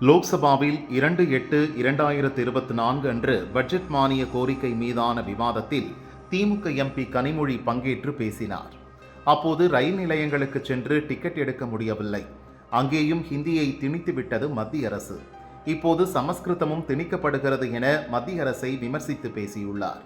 லோக்சபாவில் இரண்டு எட்டு இரண்டாயிரத்து இருபத்தி நான்கு அன்று பட்ஜெட் மானிய கோரிக்கை மீதான விவாதத்தில் திமுக எம்பி கனிமொழி பங்கேற்று பேசினார். அப்போது ரயில் நிலையங்களுக்கு சென்று டிக்கெட் எடுக்க முடியவில்லை. அங்கேயும் ஹிந்தியை திணித்துவிட்டது மத்திய அரசு. இப்போது சமஸ்கிருதமும் திணிக்கப்படுகிறது என மத்திய அரசை விமர்சித்து பேசியுள்ளார்.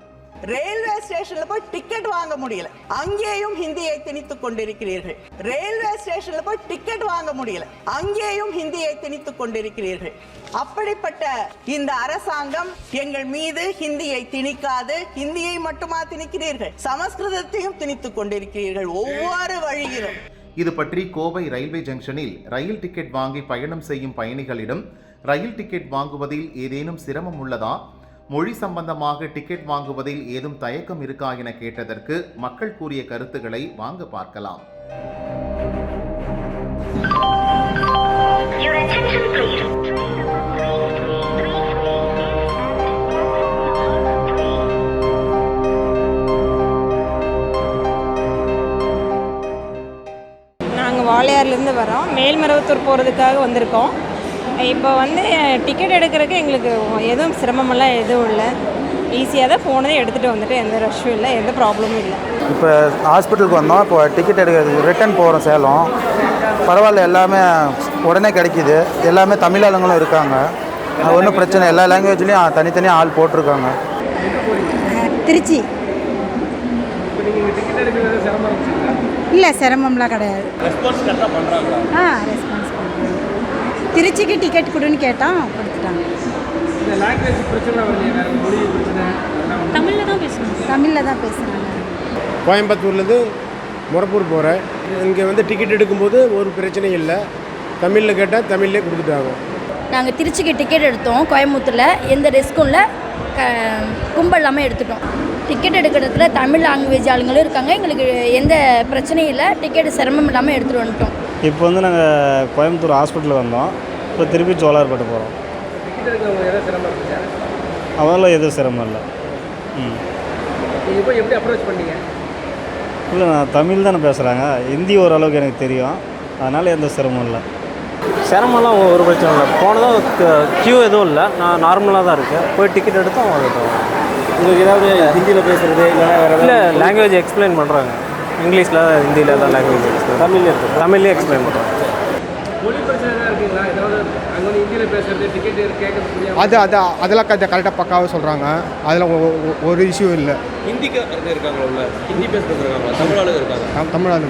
ரயில்வே ஸ்டேஷன்ல போய் டிக்கெட் வாங்க முடியல. அங்கேயும் ஹிந்தியை திணித்துக் கொண்டிருக்கிறீர்கள். ரயில்வே ஸ்டேஷன்ல போய் டிக்கெட் வாங்க முடியல. அங்கேயும் ஹிந்தியை திணித்துக் கொண்டிருக்கிறீர்கள். அப்படிப்பட்ட இந்த அரசாங்கம் எங்கள் மீது ஹிந்தியை திணிக்காது ஹிந்தியை மட்டுமா திணிக்கிறீர்கள்? சமஸ்கிருதத்தையும் திணித்துக் கொண்டிருக்கிறீர்கள் ஒவ்வொரு வழியிலும். இது பற்றி கோவை ரயில்வே ஜங்ஷனில் ரயில் டிக்கெட் வாங்கி பயணம் செய்யும் பயணிகளிடம் ரயில் டிக்கெட் வாங்குவதில் ஏதேனும் சிரமம் உள்ளதா? மொழி சம்பந்தமாக டிக்கெட் வாங்குவதில் ஏதும் தயக்கம் இருக்கா என கேட்டதற்கு மக்கள் கூறிய கருத்துக்களை வாங்க பார்க்கலாம். நாங்கள் வாளையார்லேருந்து வரோம். மேல்மருவத்தூர் போகிறதுக்காக வந்திருக்கோம். இப்போ வந்து டிக்கெட் எடுக்கிறதுக்கு எங்களுக்கு எதுவும் சிரமமெல்லாம் எதுவும் இல்லை. ஈஸியாக தான் போனதே எடுத்துகிட்டு வந்துட்டு எந்த ரஷ்ஷும் இல்லை எந்த ப்ராப்ளமும் இல்லை. இப்போ ஹாஸ்பிட்டலுக்கு வந்தோம் இப்போ டிக்கெட் எடுக்கிறதுக்கு ரிட்டர்ன் போகிறோம் சேலம். பரவாயில்ல எல்லாமே உடனே கிடைக்கிது. எல்லாமே தமிழ் ஆளுங்களும் இருக்காங்க. அது ஒன்றும் பிரச்சனை எல்லா லாங்குவேஜ்லேயும் தனித்தனியாக ஆள் போட்டிருக்காங்க. திருச்சி. இல்லை சிரமம்லாம் கிடையாது. ஆ ரெஸ்பான்ஸ் திருச்சிக்கு டிக்கெட் கொடுன்னு கேட்டோம் கொடுத்துட்டாங்க. தமிழில் தான் பேசுகிறாங்க கோயம்புத்தூர்லேருந்து முரப்பூர் போகிறேன் இங்கே வந்து டிக்கெட் எடுக்கும்போது ஒரு பிரச்சனையும் இல்லை. தமிழில் கேட்டால் தமிழ்லேயே கொடுத்துட்டாங்க. நாங்கள் திருச்சிக்கு டிக்கெட் எடுத்தோம் கோயம்புத்தூரில். எந்த ரிஸ்க்கும் இல்லை க கும்பல் இல்லாமல் எடுத்துட்டோம். டிக்கெட் எடுக்கிறதுல தமிழ் லாங்குவேஜ் ஆளுங்களும் இருக்காங்க. எங்களுக்கு எந்த பிரச்சனையும் இல்லை. டிக்கெட் சிரமம் இல்லாமல் எடுத்துகிட்டு வந்துட்டோம். இப்போ வந்து நாங்கள் கோயம்புத்தூர் ஹாஸ்பிட்டல் வந்தோம். இப்போ திருப்பி ஜோலார்பேட்டை போகிறோம். அதெல்லாம் எதுவும் சிரமம் இல்லை. ம். இல்லை நான் தமிழ் தானே பேசுகிறாங்க ஹிந்தி ஓரளவுக்கு எனக்கு தெரியும். அதனால் எந்த சிரமம் இல்லை. சிரமம்லாம் ஒரு பிரச்சனை இல்லை. போனதும் க்யூ எதுவும் இல்லை. நான் நார்மலாக தான் இருக்கேன். போய் டிக்கெட் எடுத்தோம் வந்துட்டோம் உங்களுக்கு ஏதாவது ஹிந்தியில் பேசுகிறது இல்லை லாங்குவேஜ் எக்ஸ்பிளைன் பண்ணுறாங்க இங்கிலீஷில் ஹிந்தியில் தான் லாங்குவேஜ் எக்ஸ்பிளைன் தமிழ்ல இருக்குது தமிழ்லேயே எக்ஸ்பிளைன் பண்ணுறாங்க அது அது அதெல்லாம் கரெக்டாக பக்காவாக சொல்கிறாங்க அதில் ஒரு இஷ்யூ இல்லை. ஹிந்திக்கு இருக்காங்களா தமிழ் ஆளுங்க இருக்காங்க. தமிழ்நாடு